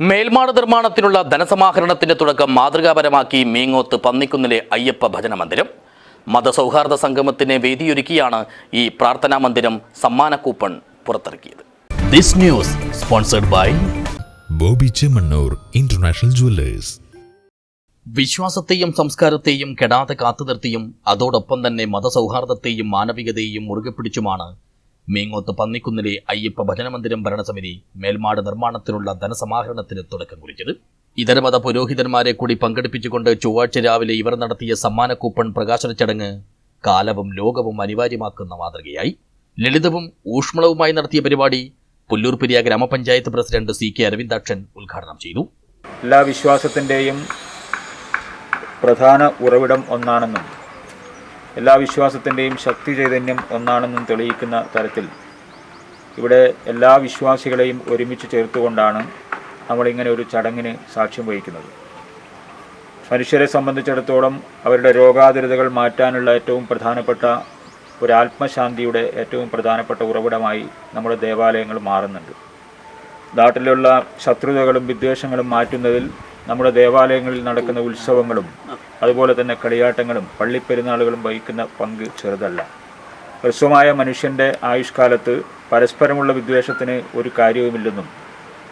മേൽമാട് നിർമ്മാണത്തിനുള്ള ധനസമാഹരണത്തിന്റെ തുടക്കം മാതൃകാപരമാക്കി മീങ്ങോത്ത് പന്നിക്കുന്നിലെ അയ്യപ്പ ഭജന മന്ദിരം മതസൗഹാർദ്ദ സംഗമത്തിന് വേദിയൊരുക്കിയാണ് ഈ പ്രാർത്ഥനാ മന്ദിരം സമ്മാന കൂപ്പൺ പുറത്തിറക്കിയത്. This news sponsored by Bobby Chemmanur international jewellers. വിശ്വാസത്തെയും സംസ്കാരത്തെയും കെടാതെ കാത്തുനിർത്തിയും അതോടൊപ്പം തന്നെ മതസൗഹാർദ്ദത്തെയും മാനവികതയെയും മുറുകെ പിടിച്ചുമാണ് മീങ്ങോത്ത് പന്നിക്കുന്നിലെ അയ്യപ്പ ഭജനമന്ദിരം ഭരണസമിതി മേൽമാട് നിർമ്മാണത്തിനുള്ള ധനസമാഹരണത്തിന് തുടക്കം കുറിച്ചത്. ഇതരമത പുരോഹിതന്മാരെ കൂടി പങ്കെടുപ്പിച്ചുകൊണ്ട് ചൊവ്വാഴ്ച രാവിലെ ഇവർ നടത്തിയ സമ്മാന കൂപ്പൺ പ്രകാശന ചടങ്ങ് കാലവും ലോകവും അനിവാര്യമാക്കുന്ന മാതൃകയായി. ലളിതവും ഊഷ്മളവുമായി നടത്തിയ പരിപാടി പുല്ലൂർപിരിയ ഗ്രാമപഞ്ചായത്ത് പ്രസിഡന്റ് സി കെ അരവിന്ദാക്ഷൻ ഉദ്ഘാടനം ചെയ്തു. എല്ലാ വിശ്വാസത്തിന്റെയും പ്രധാന ഉറവിടം ഒന്നാണെന്നും എല്ലാ വിശ്വാസത്തിന്റെയും ശക്തി ചൈതന്യം ഒന്നാണെന്നും തെളിയിക്കുന്ന തരത്തിൽ. ഇവിടെ എല്ലാ വിശ്വാസികളെയും ഒരുമിച്ച് ചേർത്തുകൊണ്ടാണ് നമ്മളിങ്ങനെ ഒരു ചടങ്ങിന് സാക്ഷ്യം വഹിക്കുന്നത്. മനുഷ്യരെ സംബന്ധിച്ചിടത്തോളം അവരുടെ രോഗാതുരതകൾ മാറ്റാനുള്ള ഏറ്റവും പ്രധാനപ്പെട്ട ഒരു ആത്മശാന്തിയുടെ ഏറ്റവും പ്രധാനപ്പെട്ട ഉറവിടമായി നമ്മുടെ ദേവാലയങ്ങൾ മാറുന്നുണ്ട്. നാട്ടിലുള്ള ശത്രുതകളും വിദ്വേഷങ്ങളും മാറ്റുന്നതിൽ നമ്മുടെ ദേവാലയങ്ങളിൽ നടക്കുന്ന ഉത്സവങ്ങളും അതുപോലെ തന്നെ കളിയാട്ടങ്ങളും പള്ളിപ്പെരുന്നാളുകളും വഹിക്കുന്ന പങ്ക് ചെറുതല്ല. ഹ്രസ്വമായ മനുഷ്യന്റെ ആയുഷ്കാലത്ത് പരസ്പരമുള്ള വിദ്വേഷത്തിന് ഒരു കാര്യവുമില്ലെന്നും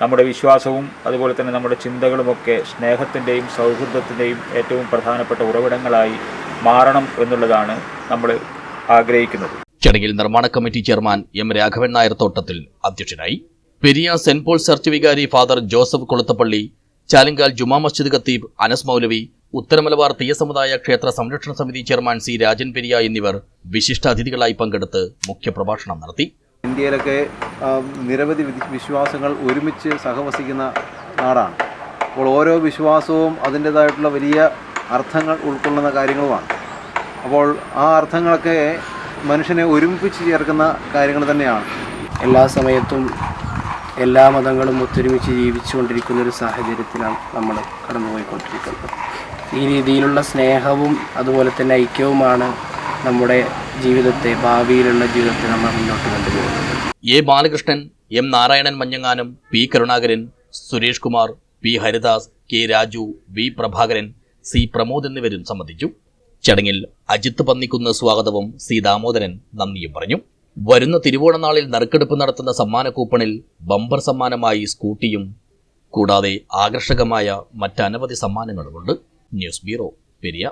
നമ്മുടെ വിശ്വാസവും അതുപോലെ തന്നെ നമ്മുടെ ചിന്തകളുമൊക്കെ സ്നേഹത്തിന്റെയും സൗഹൃദത്തിന്റെയും ഏറ്റവും പ്രധാനപ്പെട്ട ഉറവിടങ്ങളായി മാറണം എന്നുള്ളതാണ് നമ്മൾ ആഗ്രഹിക്കുന്നത്. ചടങ്ങിൽ നിർമ്മാണ committee chairman M Raghavan Nair Thottathil അധ്യക്ഷനായി. പെരിയ സെന്റ് പോൾ സെർച്ച് വികാരി ഫാദർ ജോസഫ് കൊളുത്തപ്പള്ളി ചാലിങ്കാൽ ജുമാ മസ്ജിദ് ഖത്തീബ് അനസ് മൗലവി ഉത്തരമലബാർ തീയ സമുദായ ക്ഷേത്ര സംരക്ഷണ സമിതി ചെയർമാൻ സി രാജൻ പെരിയ എന്നിവർ വിശിഷ്ടാതിഥികളായി പങ്കെടുത്ത് മുഖ്യപ്രഭാഷണം നടത്തി. ഇന്ത്യയിലൊക്കെ നിരവധി വിശ്വാസങ്ങൾ ഒരുമിച്ച് സഹവസിക്കുന്ന നാടാണ്. അപ്പോൾ ഓരോ വിശ്വാസവും അതിന്റേതായിട്ടുള്ള വലിയ അർത്ഥങ്ങൾ ഉൾക്കൊള്ളുന്ന കാര്യങ്ങളുമാണ്. അപ്പോൾ ആ അർത്ഥങ്ങളൊക്കെ മനുഷ്യനെ ഒരുമിപ്പിച്ച് ചേർക്കുന്ന കാര്യങ്ങൾ തന്നെയാണ്. എല്ലാ സമയത്തും എല്ലാ മതങ്ങളും ഒത്തൊരുമിച്ച് ജീവിച്ചുകൊണ്ടിരിക്കുന്ന ഒരു സാഹചര്യത്തിലാണ് നമ്മൾ കടന്നുപോയിക്കൊണ്ടിരിക്കുന്നത്. ഈ രീതിയിലുള്ള സ്നേഹവും അതുപോലെ തന്നെ ഐക്യവുമാണ് നമ്മുടെ ജീവിതത്തെ ഭാവിയിലുള്ള ജീവിതത്തെ നമ്മൾ മുന്നോട്ട് കൊണ്ടുപോകുന്നത്. A Balakrishnan M Narayanan മഞ്ഞങ്ങാനം P Karunakaran Suresh Kumar P Haridas K Raju V Prabhakaran C Pramod എന്നിവരും സംബന്ധിച്ചു. ചടങ്ങിൽ അജിത്ത് പന്നിക്കുന്ന സ്വാഗതവും സി ദാമോദരൻ നന്ദിയും പറഞ്ഞു. വരുന്ന തിരുവോണനാളിൽ നറുക്കെടുപ്പ് നടത്തുന്ന സമ്മാന കൂപ്പണിൽ ബമ്പർ സമ്മാനമായി സ്കൂട്ടിയും കൂടാതെ ആകർഷകമായ മറ്റനവധി സമ്മാനങ്ങളുമുണ്ട്. News bureau Periya